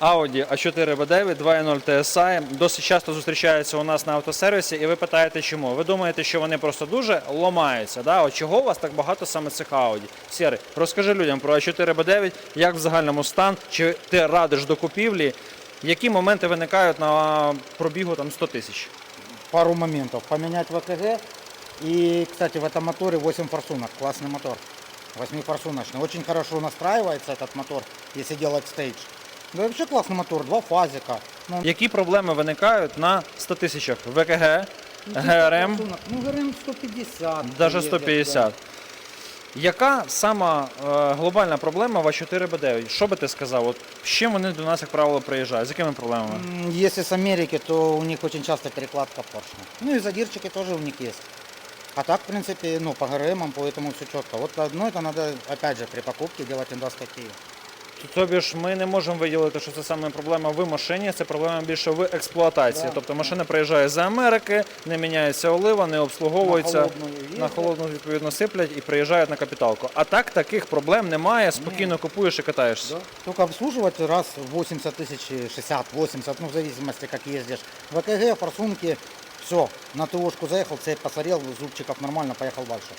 Audi A4 B9 2.0 TSI досить часто зустрічаються у нас на автосервісі, і ви питаєте, чому? Ви думаєте, що вони просто дуже ломаються. Да? От чого у вас так багато саме цих Audi? Сєрий, розкажи людям про А4 B9, як в загальному стан, чи ти радиш до купівлі, які моменти виникають на пробігу там 100 тисяч? Пару моментов. Поменять ВКГ. И, кстати, в этом моторе 8 форсунок. Классный мотор. 8-форсуночный. Очень хорошо настраивается этот мотор, если делать стейдж. Да и вообще классный мотор. Два фазика. Ну, Які проблеми виникають на 100 тисячах ВКГ, ГРМ, форсунок. Ну, ГРМ 150. навіть ездят, 150? Яка сама е, глобальна проблема в А4Б9? Що би ти сказав? От з чим вони до нас, як правило, приїжджають? З якими проблемами? да. М, Если с Америки, то у них очень часто перекладка поршня. Ну и задирчики тоже у них есть. А так, в принципе, ну, по ГРМам, поэтому все четко. Вот одно это надо, опять же, при покупке делать эндоскопию. Тобі ж ми не можемо виділити, що це саме проблема в машині, це проблема більше в експлуатації. Да. Тобто машина приїжджає з Америки, не міняється олива, не обслуговується. На холодну. На холодну відповідно сиплять і приїжджають на капіталку. А так таких проблем немає. Спокійно купуєш і катаєшся. Только обслуживать раз в 80 тысяч, 60-80, ну в зависимости как ездишь. ВКГ, форсунки, все, на ТОшку заехал, цепь посмотрел, зубчиков нормально, поехал дальше.